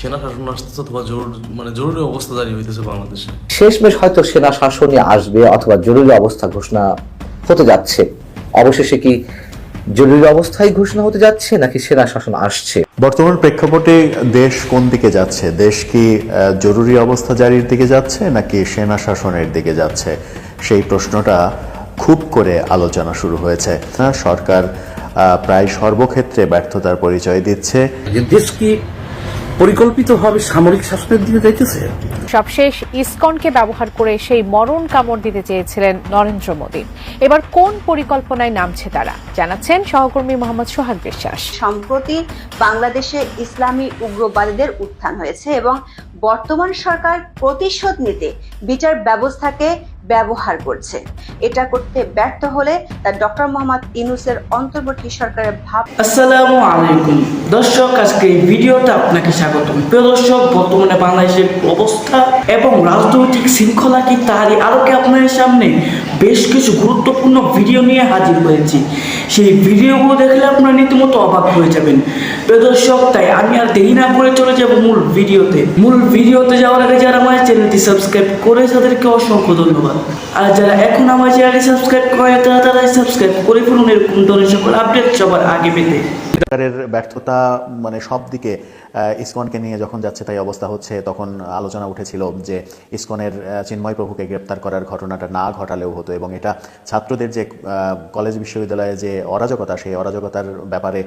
সেনা শাসন আসতেছে অথবা জরুরি মানে জরুরি অবস্থা জারি হইতেছে বাংলাদেশে? শেষমেশ হয়তো সেনা শাসনই আসবে অথবা জরুরি অবস্থা ঘোষণা হতে যাচ্ছে। অবশেষে কি জরুরি অবস্থায় ঘোষণা হতে যাচ্ছে নাকি সেনা শাসন আসছে? বর্তমান প্রেক্ষাপটে দেশ কোন দিকে যাচ্ছে? দেশ কি আহ, জরুরি অবস্থা জারির দিকে যাচ্ছে নাকি সেনা শাসনের দিকে যাচ্ছে? সেই প্রশ্নটা খুব করে আলোচনা শুরু হয়েছে। সরকার আহ, প্রায় সর্বক্ষেত্রে ব্যর্থতার পরিচয় দিচ্ছে। দেশ কি পরিকল্পিতভাবে সামরিক শাসনের দিকে যাইতেছে? সবশেষ ইসকনকে ব্যবহার করে সেই মরণ কামড় দিতে চেয়েছিলেন নরেন্দ্র মোদী। এবার কোন পরিকল্পনায় নামছে তারা? জানাচ্ছেন সহকর্মী মোহাম্মদ সোহাগ বিশ্বাস। সম্প্রতি বাংলাদেশে ইসলামী উগ্রবাদীদের উত্থান হয়েছে এবং বর্তমান সরকার প্রতিশোধ নিতে বিচার ব্যবস্থাকে ব্যবহার করছে। এটা করতে ব্যর্থ হলে তা ডক্টর মোহাম্মদ ইনুসের অন্তর্বর্তী সরকারের ভাব আসসালামু আলাইকুম। দর্শক, আজকে এই ভিডিওটা আপনাকে স্বাগত প্রিয় দর্শক, বর্তমানে বাংলাদেশের অবস্থা এবং রাজনৈতিক শৃঙ্খলা কি তারই আলোকে আপনাদের সামনে বেশ কিছু গুরুত্বপূর্ণ ভিডিও নিয়ে হাজির হয়েছি। সেই ভিডিওগুলো দেখলে আপনারা রীতিমতো অবাক হয়ে যাবেন। প্রিয় দর্শক, তাই আমি আর দেরি না করে চলে যাব মূল ভিডিওতে। মূল ভিডিওতে যাওয়ার আগে যারা আমার চ্যানেলটি সাবস্ক্রাইব করে তাদেরকে অসংখ্য ধন্যবাদ। আর যারা এখন আমার চ্যানেলটি সাবস্ক্রাইব করে তারা তারা সাবস্ক্রাইব করে ফেলুন। এরকম ধরনের সকল আপডেট সবার আগে পেতে। সরকারের ব্যর্থতা মানে সব দিকে ইসকনকে নিয়ে যখন যাচ্ছে তাই অবস্থা হচ্ছে, তখন আলোচনা উঠেছিল যে ইসকনের চিন্ময় প্রভুকে গ্রেপ্তার করার ঘটনাটা না ঘটালেও হতো এবং এটা ছাত্রদের যে কলেজ বিশ্ববিদ্যালয়ে যে অরাজকতা, সেই অরাজকতার ব্যাপারে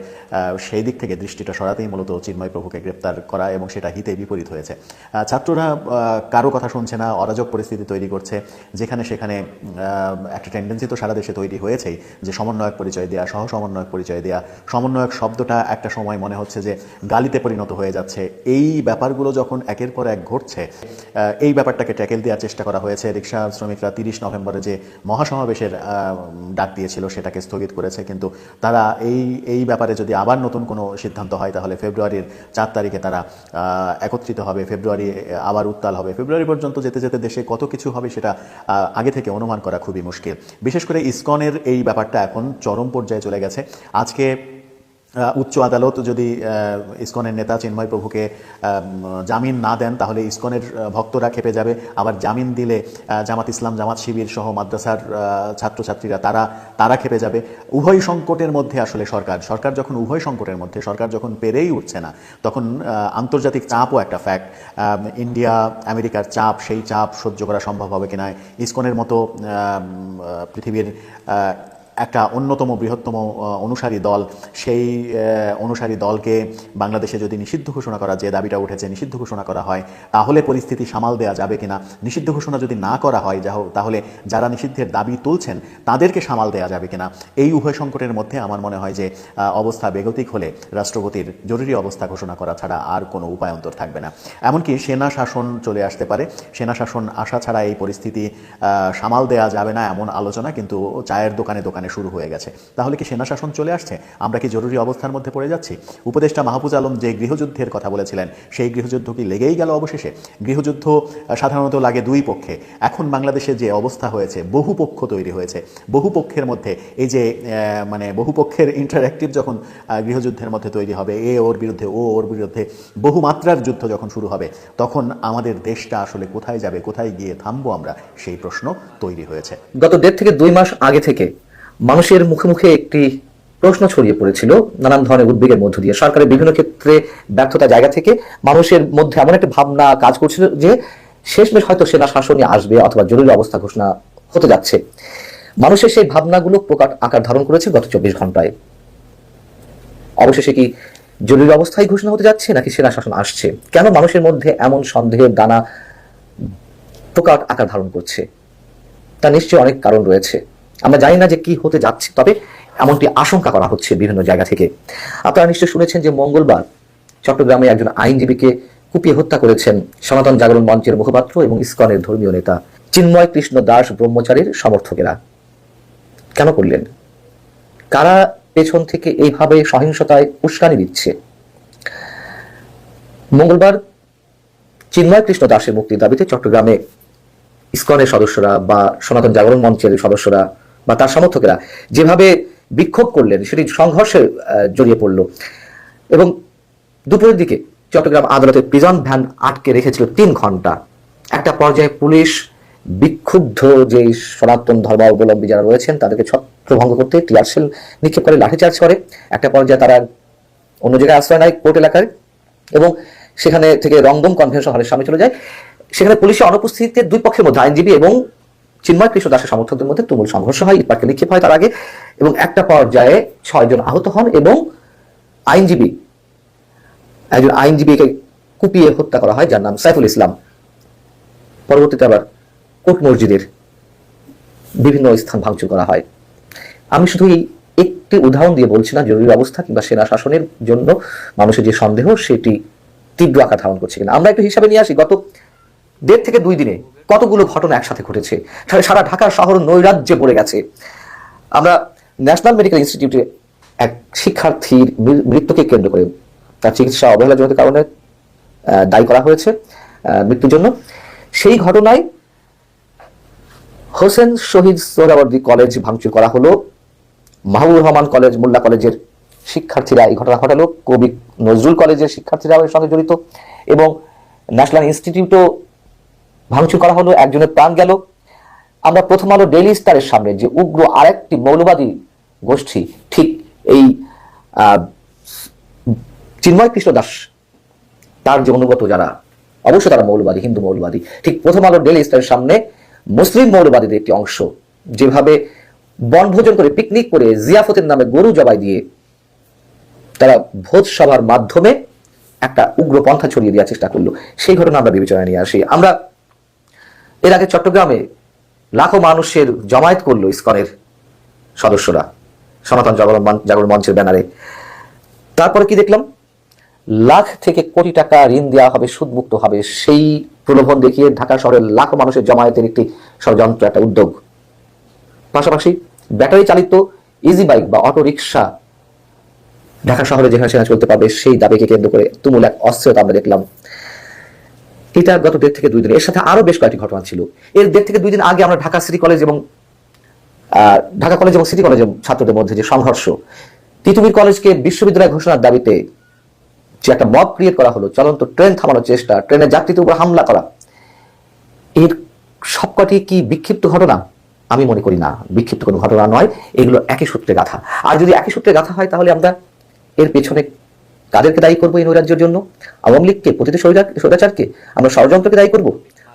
সেই দিক থেকে দৃষ্টিটা সরাতেই মূলত চিন্ময় প্রভুকে গ্রেপ্তার করা এবং সেটা হিতে বিপরীত হয়েছে। ছাত্ররা কারও কথা শুনছে না, অরাজক পরিস্থিতি তৈরি করছে, যেখানে সেখানে একটা টেন্ডেন্সি তো সারা দেশে তৈরি হয়েছেই, যে সমন্বয়ক পরিচয় দেওয়া সহ সমন্বয়ক পরিচয় দেওয়া সমন্বয়ক শব্দটা একটা সময় মনে হচ্ছে যে গালিতে পরিণত হয়ে যাচ্ছে। এই ব্যাপারগুলো যখন একের পর এক ঘটছে এই ব্যাপারটাকে ট্যাকেল দেওয়ার চেষ্টা করা হয়েছে। রিক্সা শ্রমিকরা তিরিশ নভেম্বরে যে মহাসমাবেশের ডাক দিয়েছিল সেটাকে স্থগিত করেছে। কিন্তু তারা এই এই ব্যাপারে যদি আবার নতুন কোনো সিদ্ধান্ত হয়, তাহলে ফেব্রুয়ারির চার তারিখে তারা একত্রিত হবে। ফেব্রুয়ারি আবার উত্তাল হবে। ফেব্রুয়ারি পর্যন্ত যেতে যেতে দেশে কত কিছু হবে সেটা আগে থেকে অনুমান করা খুবই মুশকিল। বিশেষ করে ইসকনের এই ব্যাপারটা এখন চরম পর্যায়ে চলে গেছে। আজকে উচ্চ আদালত যদি ইসকনের নেতা চিন্ময় প্রভুকে জামিন না দেন, তাহলে ইসকনের ভক্তরা খেপে যাবে। আবার জামিন দিলে জামাত ইসলাম, জামাত শিবির সহ মাদ্রাসার ছাত্রছাত্রীরা তারা তারা খেপে যাবে। উভয় সংকটের মধ্যে আসলে সরকার সরকার যখন উভয় সংকটের মধ্যে, সরকার যখন পেরেই উঠছে না, তখন আন্তর্জাতিক চাপও একটা ফ্যাক্ট ইন্ডিয়া, আমেরিকার চাপ, সেই চাপ সহ্য করা সম্ভব হবে কিনা, ইসকনের মতো পৃথিবীর একটা অন্যতম বৃহত্তম অনুসারী দল। সেই অনুসারী দলকে বাংলাদেশে যদি নিষিদ্ধ ঘোষণা করা, যে দাবিটা উঠেছে নিষিদ্ধ ঘোষণা করা হয়, তাহলে পরিস্থিতি সামাল দেওয়া যাবে কিনা? নিষিদ্ধ ঘোষণা যদি না করা হয়, যা তাহলে যারা নিষিদ্ধের দাবি তুলছেন, তাদেরকে সামাল দেওয়া যাবে কিনা? এই উভয় সংকটের মধ্যে আমার মনে হয় যে অবস্থা বেগতিক হলে রাষ্ট্রপতির জরুরি অবস্থা ঘোষণা করা ছাড়া আর কোনো উপায় অন্তর থাকবে না। এমনকি সেনা শাসন চলে আসতে পারে। সেনা শাসন আসা ছাড়া এই পরিস্থিতি সামাল দেওয়া যাবে না, এমন আলোচনা কিন্তু চায়ের দোকানে দোকানে শুরু হয়ে গেছে। তাহলে কি সেনা শাসন চলে আসছে? আমরা কি জরুরি অবস্থার মধ্যে পড়ে যাচ্ছি? উপদেষ্টা মাহফুজ আলম যে গৃহযুদ্ধের কথা বলেছিলেন, সেই গৃহযুদ্ধ কি লেগেই গেল অবশেষে? গৃহযুদ্ধ সাধারণত লাগে দুই পক্ষে। এখন বাংলাদেশে যে অবস্থা হয়েছে, বহু পক্ষ তৈরি হয়েছে। বহু পক্ষের মধ্যে এই যে মানে বহু পক্ষের ইন্টারাক্টিভ যখন গৃহযুদ্ধের মধ্যে তৈরি হবে, এ ওর বিরুদ্ধে, ও ওর বিরুদ্ধে, বহু মাত্রার যুদ্ধ যখন শুরু হবে, তখন আমাদের দেশটা আসলে কোথায় যাবে, কোথায় গিয়ে থামবো আমরা, সেই প্রশ্ন তৈরি হয়েছে। গত দেড় থেকে দুই মাস আগে থেকে মানুষের মুখে মুখে একটি প্রশ্ন ছড়িয়ে পড়েছিল, নানান ধরনের উদ্বেগের মধ্য দিয়ে। সরকারের বিভিন্ন ক্ষেত্রে ব্যর্থতা জায়গা থেকে মানুষের মধ্যে এমন একটা ভাবনা কাজ করছিল যে, শেষমেশ হয়তো সেনা শাসনই আসবে অথবা জরুরি অবস্থা ঘোষণা হতে যাচ্ছে। মানুষের সেই ভাবনাগুলো প্রকাট আকার ধারণ করেছে গত চব্বিশ ঘন্টায় অবশেষে কি জরুরি অবস্থায় ঘোষণা হতে যাচ্ছে, নাকি সেনা শাসন আসছে? কেন মানুষের মধ্যে এমন সন্দেহের দানা প্রকাট আকার ধারণ করছে? তা নিশ্চয়ই অনেক কারণ রয়েছে। আমরা জানি না যে কি হতে যাচ্ছে, তবে এমনটি আশঙ্কা করা হচ্ছে বিভিন্ন জায়গা থেকে। আপনারা নিশ্চয়ই শুনেছেন যে মঙ্গলবার চট্টগ্রামে একজন আইনজীবীকে কুপিয়ে হত্যা করেছেন সনাতন জাগরণ মঞ্চের মুখপাত্র এবং ইসকনের ধর্মীয় নেতা চিন্ময় কৃষ্ণ দাস ব্রহ্মচারীর সমর্থকেরা। কেন করলেন? কারা পেছন থেকে এইভাবে সহিংসতায় উস্কানি দিচ্ছে? মঙ্গলবার চিন্ময় কৃষ্ণ দাসের মুক্তির দাবিতে চট্টগ্রামে ইসকনের সদস্যরা বা সনাতন জাগরণ মঞ্চের সদস্যরা বা তার সমর্থকেরা যেভাবে বিক্ষোভ করলেন, সেটি সংঘর্ষে জড়িয়ে পড়ল। এবং দুপুরের দিকে চট্টগ্রাম আদালতে প্রিজন ভ্যান আটকে রেখেছিল তিন ঘণ্টা। একটা পর্যায়ে পুলিশ বিক্ষুব্ধ যে সনাতন ধর্মাবলম্বী যারা রয়েছেন, তাদেরকে ছত্রভঙ্গ করতে টিয়ারশেল নিক্ষেপ করে লাঠিচার্জ করে। একটা পর্যায়ে তারা অন্য জায়গায় আশ্রয় নেয় কোর্ট এলাকায় এবং সেখানে থেকে রংবম কনভেনশন হলের সামনে চলে যায়। সেখানে পুলিশের অনুপস্থিতিতে দুই পক্ষের মধ্যে আইনজীবী এবং চিন্ময় কৃষ্ণ দাসের সমর্থকদের মধ্যে তুমুল সংঘর্ষ হয় ইটপাটকে নিক্ষেপ হয় তার আগে, এবং একটা পর্যায়ে ছয়জন আহত হন এবং আইনজীবী, একজন আইনজীবীকে কুপিয়ে হত্যা করা হয়, যার নাম সাইফুল ইসলাম। পরবর্তীতে আবার কোট মসজিদের বিভিন্ন স্থান ভাঙচুর করা হয়। আমি শুধু এই একটি উদাহরণ দিয়ে বলছি না, জরুরি অবস্থা কিংবা সেনা শাসনের জন্য মানুষের যে সন্দেহ, সেটি তীব্র আকার ধারণ করছে কিনা। আমরা একটু হিসাবে নিয়ে আসি, গত দেড় থেকে দুই দিনে কতগুলো ঘটনা একসাথে ঘটেছে? সারা- ঢাকার শহর নৈরাজ্যে পড়ে গেছে। আমরা ন্যাশনাল মেডিকেল ইনস্টিটিউটে এক শিক্ষার্থীর মৃত্যুকে কেন্দ্র করে তার চিকিৎসা অবহেলাজনিত কারণে দায়ী করা হয়েছে মৃত্যুর জন্য। সেই ঘটনায় হোসেন শহীদ সোহরাবর্দী কলেজ ভাঙচুর করা হলো। মাহবুব রহমান কলেজ, মোল্লা কলেজের শিক্ষার্থীরা এই ঘটনা ঘটালো। কবি নজরুল কলেজের শিক্ষার্থীরা এর সঙ্গে জড়িত এবং ন্যাশনাল ইনস্টিটিউটও ভাঙচুর করা হলো, একজনের প্রাণ গেল। আমরা প্রথম আলো ডেইলি স্টারের সামনে যে উগ্র আরেকটি মৌলবাদী গোষ্ঠী, ঠিক এই চিন্ময় কৃষ্ণ দাস, তার যে অনুগত যারা, অবশ্য তারা মৌলবাদী, হিন্দু মৌলবাদী, ঠিক প্রথম আলো ডেলি স্টারের সামনে মুসলিম মৌলবাদীদের একটি অংশ, যেভাবে বনভোজন করে পিকনিক করে জিয়াফতের নামে গরু জবাই দিয়ে তারা ভোজ সভার মাধ্যমে একটা উগ্র পন্থা ছড়িয়ে দেওয়ার চেষ্টা করল। সেই ঘটনা আমরা বিবেচনায় নিয়ে আসি। আমরা এর আগে চট্টগ্রামে লাখো মানুষের জমায়েত করল ইসকনের সদস্যরা, সনাতন জাগরণ জাগরণ মঞ্চের ব্যানারে। তারপরে কি দেখলাম? লাখ থেকে কোটি টাকা ঋণ দেওয়া হবে, সুদমুক্ত হবে, সেই প্রলোভন দেখিয়ে ঢাকা শহরের লাখো মানুষের জমায়েতের একটি ষড়যন্ত্র, একটা উদ্যোগ। পাশাপাশি ব্যাটারি চালিত ইজি বাইক বা অটো রিক্সা ঢাকা শহরে যেখানে সেখানে চলতে পারবে, সেই দাবিকে কেন্দ্র করে তুমুল এক অস্থিরতা আমরা দেখলাম। এটা গত দেড় থেকে দুই দিন। এর সাথে আরও বেশ কয়েকটি ঘটনা ছিল। এর দেড় থেকে দুই দিন আগে আমরা ঢাকা সিটি কলেজ এবং ঢাকা কলেজ এবং সিটি কলেজের ছাত্রদের মধ্যে যে সংঘর্ষ, তিতুমির কলেজকে বিশ্ববিদ্যালয় ঘোষণার দাবিতে যে একটা মব ক্রিয়েট করা হলো, চলন্ত ট্রেন থামানোর চেষ্টা, ট্রেনের যাত্রীদের উপর হামলা করা, এর সবকটি কি বিক্ষিপ্ত ঘটনা? আমি মনে করি না। বিক্ষিপ্ত কোনো ঘটনা নয়। এগুলো একই সূত্রে গাথা। আর যদি একই সূত্রে গাথা হয়, তাহলে আমরা এর পেছনে কাদেরকে দায়ী করব এই নৈরাজ্যের জন্য? আওয়ামী লীগকে, প্রতিটি স্বৈরাচারকে আমরা ষড়যন্ত্রকে দায়ী করব?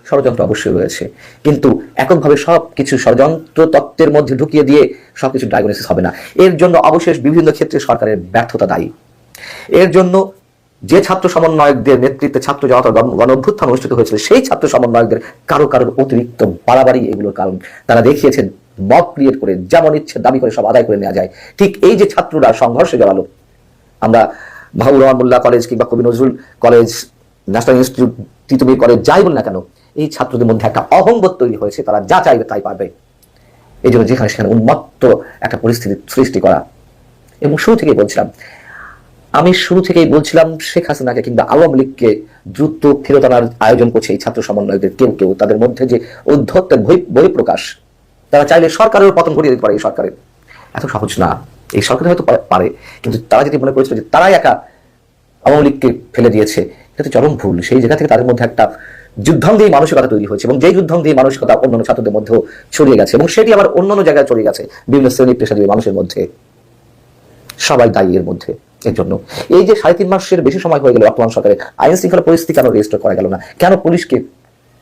ষড়যন্ত্র অবশ্যই রয়েছে। কিন্তু এককভাবে সব কিছু ষড়যন্ত্র তত্ত্বের মধ্যে ঢুকিয়ে দিয়ে সবকিছু ডায়াগনোসিস হবে না। এর জন্য অবশেষ বিভিন্ন ক্ষেত্রে সরকারের ব্যর্থতা দায়ী। এর জন্য যে ছাত্র সমন্বয়কদের নেতৃত্বে ছাত্র জনতা গণ অভ্যুত্থান অনুষ্ঠিত হয়েছিল, সেই ছাত্র সমন্বয়কদের কারও কারোর অতিরিক্ত বাড়াবাড়ি এগুলোর কারণ। তারা দেখিয়েছেন মব ক্রিয়েট করে যেমন ইচ্ছে দাবি করে সব আদায় করে নেওয়া যায়। ঠিক এই যে ছাত্ররা সংঘর্ষে জড়ালো, আমরা রহমান মোল্লা কলেজ কিংবা Kabi Nazrul college, national institute Titumir college, যাই বল না কেন, এই ছাত্রদের মধ্যে একটা অহংবোধ তৈরি হয়েছে। তারা যা চাইবে তাই পারবে। এই জন্য যেখানে সেখানে উন্মত্ত একটা পরিস্থিতি সৃষ্টি করা। এবং শুরু থেকেই বলছিলাম, আমি শুরু থেকেই বলছিলাম, শেখ হাসিনাকে কিংবা আওয়ামী লীগকে দ্রুত ফেরত আনার আয়োজন করছে এই ছাত্র সমন্বয়কদের কেউ কেউ। তাদের মধ্যে যে উদ্ধত্তের বহি বহিঃপ্রকাশ তারা চাইলে সরকারের পতন ঘটিয়ে দিতে পারে এই সরকারের। এত সহজ না। এই সরকার হয়তো পারে, কিন্তু তারা যদি মনে করেছিল যে তারাই একা আওয়ামী লীগকে ফেলে দিয়েছে, এটা তো চরম ভুল। সেই জায়গা থেকে তাদের মধ্যে একটা যুদ্ধম দিয়ে মানসিকতা তৈরি হয়েছে এবং যেই দিয়ে মানসিকতা অন্যান্য ছাত্রদের মধ্যেও ছড়িয়ে গেছে এবং সেটি আবার অন্যান্য জায়গায় ছড়িয়ে গেছে, বিভিন্ন শ্রেণি পেশাজীবী মানুষের মধ্যে, সবাই দায়ী এর মধ্যে এর জন্য। এই যে সাড়ে তিন মাসের বেশি সময় হয়ে গেল বর্তমান সরকারের আইন শৃঙ্খলা পরিস্থিতি কেন রেজিস্টার করা গেল না? কেন পুলিশকে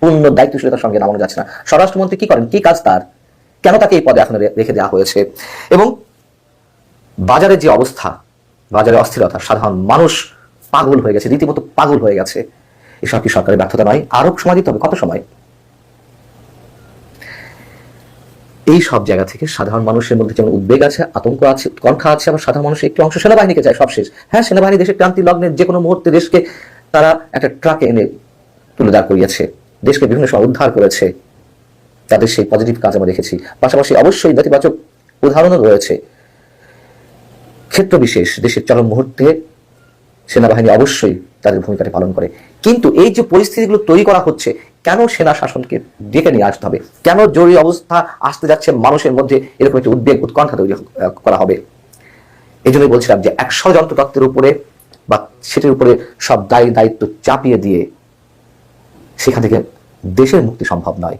পূর্ণ দায়িত্বশীলতার সঙ্গে নামানো যাচ্ছে না? স্বরাষ্ট্রমন্ত্রী কি করেন? কি কাজ তার? কেন তাকে এই পদে এখন রেখে দেওয়া হয়েছে? এবং বাজারের যে অবস্থা, বাজারে অস্থিরতা, সাধারণ মানুষ পাগল হয়ে গেছে, রীতিমতো পাগল হয়ে গেছে, এসব কি সরকারের ব্যর্থতা নয়? আরও সময় দিতে হবে, কত সময়? এই সব জায়গা থেকে সাধারণ মানুষের মধ্যে যেমন উদ্বেগ আছে, আতঙ্ক আছে, উৎকণ্ঠা আছে, আবার সাধারণ মানুষের একটি অংশ সেনাবাহিনীকে চায় সবশেষ হ্যাঁ সেনাবাহিনী দেশের ক্রান্তি লগ্নের যে কোনো মুহূর্তে দেশকে তারা একটা ট্রাকে এনে তুলে দাঁড় করিয়েছে, দেশকে বিভিন্ন সময় উদ্ধার করেছে। তাদের সেই পজিটিভ কাজ আমরা দেখেছি। পাশাপাশি অবশ্যই নেতিবাচক উদাহরণও রয়েছে। ক্ষেত্র বিশেষ দেশের চরম মুহূর্তে সেনাবাহিনী অবশ্যই তাদের ভূমিকাটি পালন করে। কিন্তু এই যে পরিস্থিতিগুলো তৈরি করা হচ্ছে, কেন সেনা শাসনকে ডেকে নিয়ে আসতে হবে? কেন জরুরি অবস্থা আসতে যাচ্ছে মানুষের মধ্যে এরকম একটি উদ্বেগ, উৎকণ্ঠা তৈরি করা হবে? এই জন্যই বলছিলাম যে এক ষড়যন্ত্র তত্ত্বের উপরে বা সেটির উপরে সব দায়ী দায়িত্ব চাপিয়ে দিয়ে সেখান থেকে দেশের মুক্তি সম্ভব নয়।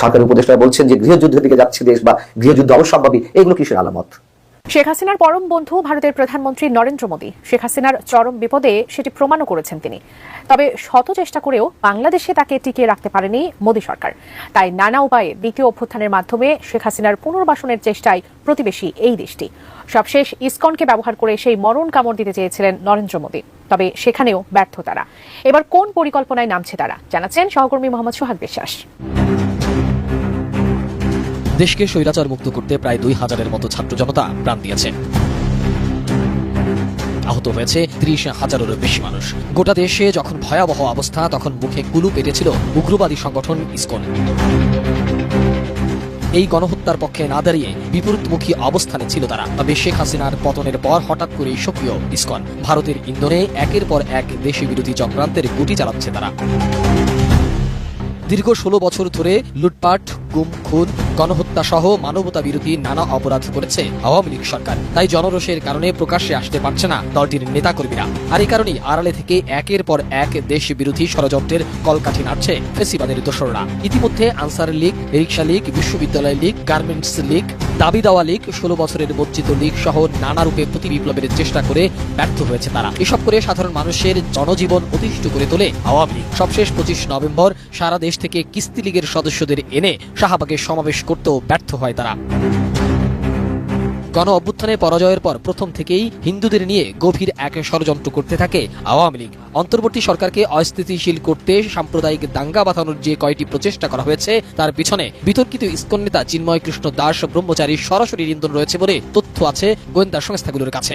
সরকারি উপদেষ্টা বলছেন যে গৃহযুদ্ধের দিকে যাচ্ছে দেশ বা গৃহযুদ্ধ অবশ্যম্ভাবী, এগুলো কিসের আলামত? শেখ হাসিনার পরম বন্ধু ভারতের প্রধানমন্ত্রী নরেন্দ্র মোদী। শেখ হাসিনার চরম বিপদে সেটি প্রমাণও করেছেন তিনি। তবে শত চেষ্টা করেও বাংলাদেশে তাকে টিকিয়ে রাখতে পারেনি মোদী সরকার। তাই নানা উপায়ে দ্বিতীয় অভ্যুত্থানের মাধ্যমে শেখ হাসিনার পুনর্বাসনের চেষ্টায় প্রতিবেশী এই দেশটি। সবশেষ ইসকনকে ব্যবহার করে সেই মরণ কামড় দিতে চেয়েছিলেন নরেন্দ্র মোদী। তবে সেখানেও ব্যর্থ তারা। এবার কোন পরিকল্পনায় নামছে তারা জানাচ্ছেন সহকর্মী মোহাম্মদ সোহাগ বিশ্বাস। দেশকে স্বৈরাচার মুক্ত করতে প্রায় দুই হাজারের মতো ছাত্র জনতা প্রাণ দিয়েছে। আহত হয়েছে ত্রিশ হাজারেরও বেশি মানুষ। গোটা দেশে যখন ভয়াবহ অবস্থা, তখন মুখে কুলু পেটেছিল উগ্রবাদী সংগঠন ইসকন। এই গণহত্যার পক্ষে না দাঁড়িয়ে বিপরীতমুখী অবস্থানে ছিল তারা। তবে শেখ হাসিনার পতনের পর হঠাৎ করেই সক্রিয় ইসকন। ভারতের ইন্ধনে একের পর এক দেশি বিরোধী চক্রান্তের গুটি চালাচ্ছে তারা। দীর্ঘ ষোলো বছর ধরে লুটপাট গুম, খুন, গণহত্যা সহ মানবতা বিরোধী নানা অপরাধ করেছে আওয়ামী লীগ সরকার। তাই জনরোষের কারণে প্রকাশ্যে আসতে পারছে না দলটির নেতাকর্মীরা। আর এই কারণেই আড়ালে থেকে একের পর এক দেশ বিরোধী ষড়যন্ত্রের কলকাঠি নাড়ছে ফেসিবাদের দোসররা। ইতিমধ্যে আনসার লীগ রিক্সা লীগ, বিশ্ববিদ্যালয় লীগ, গার্মেন্টস লীগ, দাবি দেওয়া লীগ, ষোলো বছরের বঞ্চিত লীগ সহ নানা রূপে প্রতি বিপ্লবের চেষ্টা করে ব্যর্থ হয়েছে তারা। এসব করে সাধারণ মানুষের জনজীবন অতিষ্ঠ করে তোলে আওয়ামী লীগ। সবশেষ পঁচিশ নভেম্বর সারা দেশ থেকে কিস্তি লীগের সদস্যদের এনে শাহবাগে সমাবেশ করতেও ব্যর্থ হয় তারা। গণ অভ্যুত্থানে পরাজয়ের পর প্রথম থেকেই হিন্দুদের নিয়ে গভীর এক ষড়যন্ত্র করতে থাকে আওয়ামী লীগ। অন্তর্বর্তী সরকারকে অস্থিতিশীল করতে সাম্প্রদায়িক দাঙ্গা বাঁধানোর যে কয়টি প্রচেষ্টা করা হয়েছে, তার পিছনে বিতর্কিত ইস্কন নেতা চিন্ময় কৃষ্ণ দাস, ব্রহ্মচারী সরাসরি নিন্দন রয়েছে বলে তথ্য আছে গোয়েন্দা সংস্থাগুলোর কাছে।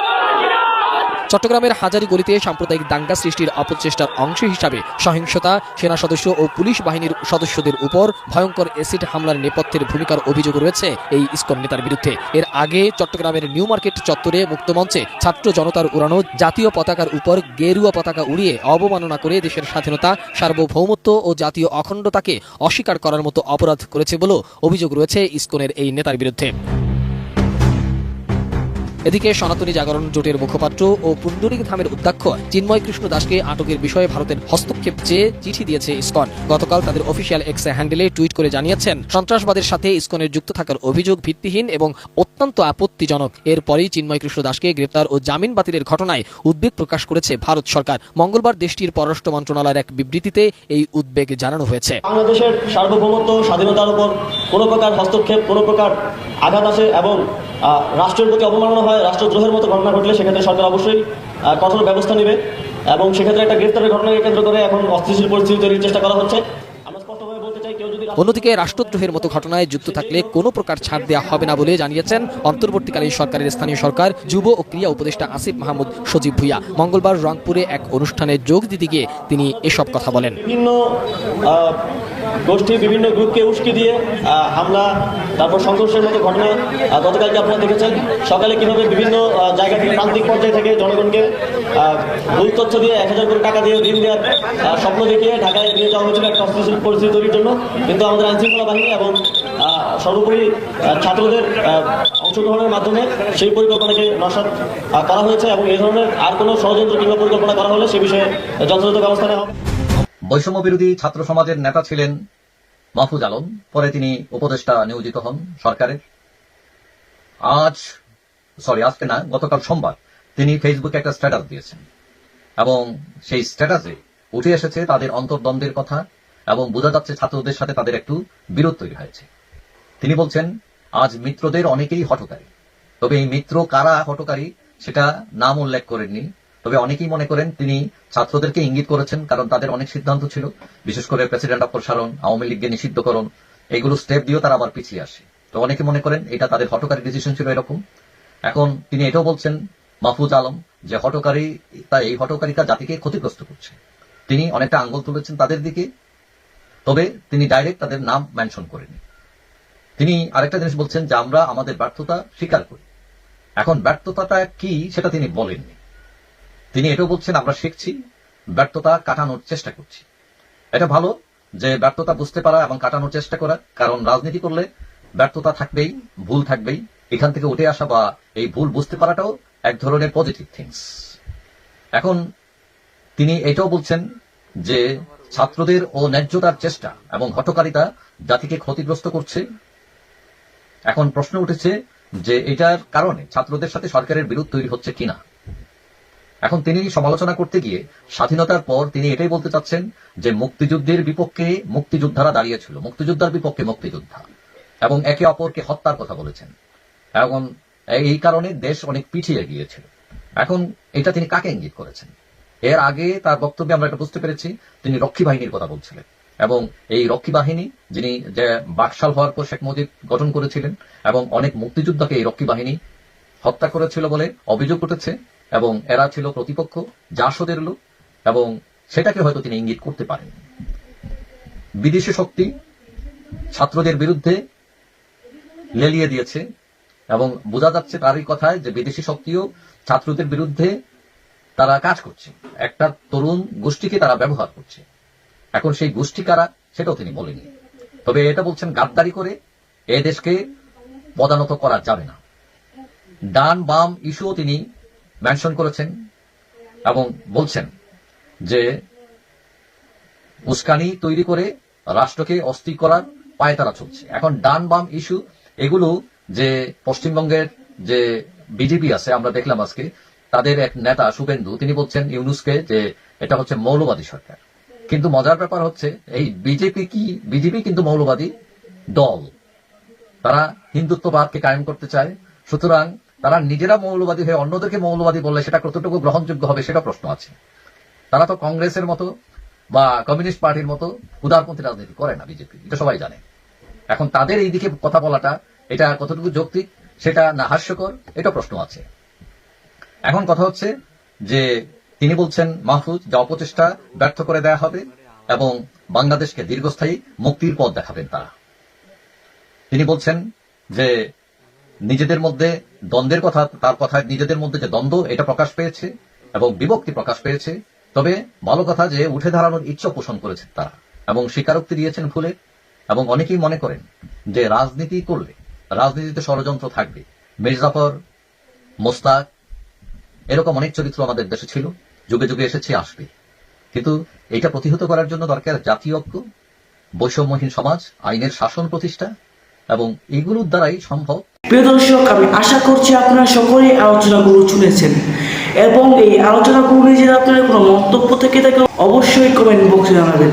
চট্টগ্রামের হাজারি গলিতে সাম্প্রদায়িক দাঙ্গা সৃষ্টির অপচেষ্টার অংশ হিসাবে সহিংসতা, সেনা সদস্য ও পুলিশ বাহিনীর সদস্যদের উপর ভয়ঙ্কর এসিড হামলার নেপথ্যের ভূমিকার অভিযোগ রয়েছে এই ইসকন নেতার বিরুদ্ধে। এর আগে চট্টগ্রামের নিউ মার্কেট চত্বরে মুক্তমঞ্চে ছাত্র জনতার উড়ানো জাতীয় পতাকার উপর গেরুয়া পতাকা উড়িয়ে অবমাননা করে দেশের স্বাধীনতা, সার্বভৌমত্ব ও জাতীয় অখণ্ডতাকে অস্বীকার করার মতো অপরাধ করেছে বলেও অভিযোগ রয়েছে ইসকনের এই নেতার বিরুদ্ধে। এদিকে সনাতনী জাগরণ জোটের মুখপাত্র ও পুণ্ডরিক ধামের অধ্যক্ষ চিন্ময় কৃষ্ণ দাসকে আটকের বিষয়ে ভারতের হস্তক্ষেপ চেয়ে চিঠি দিয়েছে ইসকন। গতকাল তাদের অফিসিয়াল এক্স হ্যান্ডেলে টুইট করে জানিয়েছেন, সন্ত্রাসবাদের সাথে ইসকনের যুক্ত থাকার অভিযোগ ভিত্তিহীন এবং অত্যন্ত আপত্তিজনক। এরপরই চিন্ময় কৃষ্ণ দাসকে গ্রেপ্তার ও জামিন বাতিলের ঘটনায় উদ্বেগ প্রকাশ করেছে ভারত সরকার। মঙ্গলবার দেশটির পররাষ্ট্র মন্ত্রণালয়ের এক বিবৃতিতে এই উদ্বেগ জানানো হয়েছে। বাংলাদেশের সার্বভৌমত্ব, স্বাধীনতার উপর কোনো প্রকার হস্তক্ষেপ, কোনো প্রকার আঘাত আসে এবং রাষ্ট্রের প্রতি অবমাননা রাষ্ট্রদ্রোহের মতো ঘটনা ঘটলে সেক্ষেত্রে সরকার অবশ্যই কঠোর ব্যবস্থা নেবে এবং সেক্ষেত্রে একটা গ্রেফতারের ঘটনাকে কেন্দ্র করে এখন অস্থিতিশীল পরিস্থিতি তৈরির চেষ্টা করা হচ্ছে। অন্যদিকে রাষ্ট্রদ্রোহের মতো ঘটনায় যুক্ত থাকলে কোনো প্রকার ছাড় দেওয়া হবে না বলে জানিয়েছেন অন্তর্বর্তীকালীন সরকারের স্থানীয় সরকার যুব ও ক্রিয়া উপদেষ্টা আসিফ মাহমুদ সজীব ভুইয়া। মঙ্গলবার রংপুরে এক অনুষ্ঠানে যোগ দিতে গিয়ে তিনি এসব কথা বলেন। বিভিন্ন গোষ্ঠী বিভিন্ন গ্রুপকে উস্কে দিয়ে হামলা তারপর সংঘর্ষের মতো ঘটনা গতকালকে আপনারা দেখেছেন। সকালে কীভাবে বিভিন্ন জায়গা থেকে প্রান্তিক পর্যায়ে থেকে জনগণকে ভুল তথ্য দিয়ে এক হাজার করে টাকা দিয়ে ঋণ দেওয়ার স্বপ্ন দেখিয়ে ঢাকায় নিয়ে যাওয়া হয়েছিল একটা অস্থিতিশীল পরিস্থিতি তৈরির জন্য। কিন্তু আমাদের আইনশৃঙ্খলা বাহিনী এবং সর্বোপরি ছাত্রদের অংশগ্রহণের মাধ্যমে সেই পরিকল্পনাকে আহ, করা হয়েছে এবং এই ধরনের আর কোনো ষড়যন্ত্র কিংবা পরিকল্পনা করা হলে সে বিষয়ে যথাযথ ব্যবস্থা নেওয়া হবে। বৈষম্য বিরোধী ছাত্র সমাজের নেতা ছিলেন মাহফুজ আলম। পরে তিনি উপদেষ্টা নিয়োজিত হন সরকারের। আজ সরি আজকে না, গতকাল সোমবার তিনি ফেসবুকে একটা স্ট্যাটাস দিয়েছেন। এবং সেই স্ট্যাটাসে উঠে এসেছে তাদের অন্তর্দ্বন্দ্বের কথা এবং বোঝা যাচ্ছে ছাত্রদের সাথে তাদের একটু বিরোধ তৈরি হয়েছে। তিনি বলছেন, আজ মিত্রদের অনেকেই হটকারী তবে এই মিত্র কারা হটকারী সেটা নাম উল্লেখ করেননি। তবে অনেকেই মনে করেন তিনি ছাত্রদেরকে ইঙ্গিত করেছেন, কারণ তাদের অনেক সিদ্ধান্ত ছিল। বিশেষ করে প্রেসিডেন্ট অপসারণ আওয়ামী লীগকে নিষিদ্ধকরণ, এগুলো স্টেপ দিয়েও তারা আবার পিছিয়ে আসে। তো অনেকে মনে করেন এটা তাদের হটকারী ডিসিশন ছিল এরকম। এখন তিনি এটাও বলছেন, মাহফুজ আলম, যে হটকারী তা এই হটকারিতা জাতিকে ক্ষতিগ্রস্ত করছে। তিনি অনেকটা আঙ্গুল তুলেছেন তাদের দিকে, তবে তিনি ডাইরেক্ট তাদের নাম মেনশন করেনি তিনি আরেকটা জিনিস বলছেন যে আমরা আমাদের ব্যর্থতা স্বীকার করি। এখন ব্যর্থতাটা কি সেটা তিনি বলেননি। তিনি এটাও বলছেন, আমরা শিখছি, ব্যর্থতা কাটানোর চেষ্টা করছি। এটা ভালো যে ব্যর্থতা বুঝতে পারা এবং কাটানোর চেষ্টা করা, কারণ রাজনীতি করলে ব্যর্থতা থাকবেই, ভুল থাকবেই, এখান থেকে উঠে আসা বা এই ভুল বুঝতে পারাটাও এক ধরনের পজিটিভ থিংস এখন তিনি এটাও বলছেন যে ছাত্রদের ও ন্যায্যতার চেষ্টা এবং হটকারিতা জাতিকে ক্ষতিগ্রস্ত করছে। এখন প্রশ্ন উঠেছে যে এটার কারণে ছাত্রদের সাথে সরকারের বিরোধ তৈরি হচ্ছে কিনা? এখন তিনি সমালোচনা করতে গিয়ে স্বাধীনতার পর তিনি এটাই বলতে চাচ্ছেন যে মুক্তিযুদ্ধের বিপক্ষে মুক্তিযোদ্ধারা দাঁড়িয়েছিল মুক্তিযোদ্ধার বিপক্ষে মুক্তিযোদ্ধা। এবং একে অপরকে হত্যার কথা বলেছেন। এবং এই কারণে দেশ অনেক পিছিয়ে গিয়েছিল। এখন এটা তিনি কাকে ইঙ্গিত করেছেন? এর আগে তার বক্তব্যে আমরা এটা বুঝতে পেরেছি, তিনি রক্ষী বাহিনীর কথা বলছিলেন। এবং এই রক্ষী বাহিনী, যিনি যে বাকশাল হওয়ার পর শেখ মুজিব গঠন করেছিলেন, এবং অনেক মুক্তিযোদ্ধাকে এই রক্ষী বাহিনী হত্যা করেছিল বলে অভিযোগ উঠেছে এবং এরা ছিল প্রতিপক্ষ, জাসদের লোক, এবং সেটাকে হয়তো তিনি ইঙ্গিত করতে পারেন বিদেশি শক্তি ছাত্রদের বিরুদ্ধে লেলিয়ে দিয়েছে, এবং বোঝা যাচ্ছে তারই কথায় যে বিদেশি শক্তিও ছাত্রদের বিরুদ্ধে তারা কাজ করছে। একটা তরুণ গোষ্ঠীকে তারা ব্যবহার করছে। এখন সেই গোষ্ঠী কারা, সেটাও তিনি বলেনি তবে এটা বলছেন গাদ্দারি করে, এ দেশকে পদানত করা যাবে না। ডান বাম ইস্যুও তিনি মেনশন করেছেন এবং বলছেন যে উস্কানি তৈরি করে রাষ্ট্রকে অস্থির করার পায়ে তারা চলছে। এখন ডান বাম ইস্যু, এগুলো যে পশ্চিমবঙ্গের যে বিজেপি আছে, আমরা দেখলাম আজকে, তাদের এক নেতা শুভেন্দু, তিনি বলছেন ইউনুসকে যে এটা হচ্ছে মৌলবাদী সরকার। কিন্তু মজার ব্যাপার হচ্ছে, এই বিজেপি কি, বিজেপি কিন্তু মৌলবাদী দল। তারা হিন্দুত্ববাদকে কায়েম করতে চায়। সুতরাং তারা নিজেরা মৌলবাদী হয়ে অন্যদেরকে মৌলবাদী বললে সেটা কতটুকু গ্রহণযোগ্য হবে সেটা প্রশ্ন আছে। তারা তো কংগ্রেসের মতো বা কমিউনিস্ট পার্টির মতো উদারপন্থী রাজনীতি করে না বিজেপি, এটা সবাই জানে। এখন তাদের এই দিকে কথা বলাটা, এটা কতটুকু যৌক্তিক, সেটা না হাস্যকর, এটা প্রশ্ন আছে। এখন কথা হচ্ছে যে তিনি বলছেন, মাহফুজ, যা অপচেষ্টা ব্যর্থ করে দেয়া হবে এবং বাংলাদেশকে দীর্ঘস্থায়ী মুক্তির পথ দেখাবেন তারা। তিনি বলছেন যে নিজেদের মধ্যে দ্বন্দ্বের কথা, তার কথায় নিজেদের মধ্যে যে দ্বন্দ্ব, এটা প্রকাশ পেয়েছে এবং বিভক্তি প্রকাশ পেয়েছে। তবে ভালো কথা যে উঠে দাঁড়ানোর ইচ্ছা পোষণ করেছে তারা এবং স্বীকারোক্তি দিয়েছেন ভুলে এবং অনেকেই মনে করেন যে রাজনীতি করলে রাজনীতিতে ষড়যন্ত্র থাকবে। মির্জাফর, মোস্তাক, এরকম অনেক চরিত্র আমাদের দেশে ছিল, যুগে যুগে এসেছে, আসবে। কিন্তু এটা প্রতিহত করার জন্য দরকার জাতীয় ঐক্য, বৈষম্যহীন সমাজ, আইনের শাসন প্রতিষ্ঠা এবং এগুলোর দ্বারাই সম্ভব। প্রিয় দর্শক, আমি আশা করছি আপনারা সকলেই আলোচনাগুলো শুনেছেন এবং এই আলোচনাগুলো নিয়ে যদি আপনাদের কোনো মন্তব্য থেকে থাকে অবশ্যই কমেন্ট বক্সে জানাবেন।